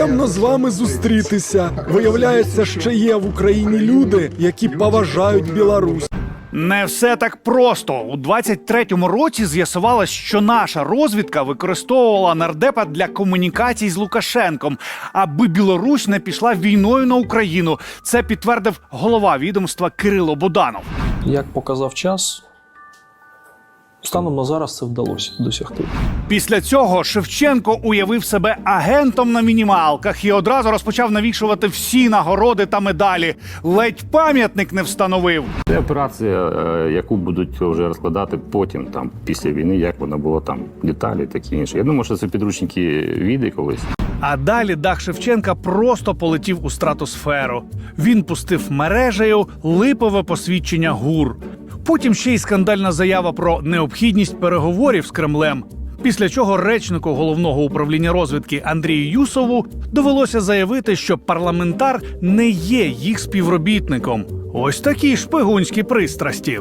Приємно з вами зустрітися. Виявляється, ще є в Україні люди, які поважають Білорусь. Не все так просто. У 23-му році з'ясувалось, що наша розвідка використовувала нардепа для комунікацій з Лукашенком, аби Білорусь не пішла війною на Україну. Це підтвердив голова відомства Кирило Буданов. Як показав час, станом на зараз це вдалося досягти. Після цього Шевченко уявив себе агентом на мінімалках і одразу розпочав навішувати всі нагороди та медалі. Ледь пам'ятник не встановив. Це операція, е, яку будуть вже розкладати потім, там після війни, як вона було там деталі, такі інше. Я думаю, що це підручники війде колись. А далі дах Шевченка просто полетів у стратосферу. Він пустив мережею липове посвідчення ГУР. Потім ще й скандальна заява про необхідність переговорів з Кремлем. Після чого речнику головного управління розвідки Андрію Юсову довелося заявити, що парламентар не є їх співробітником. Ось такі шпигунські пристрасті.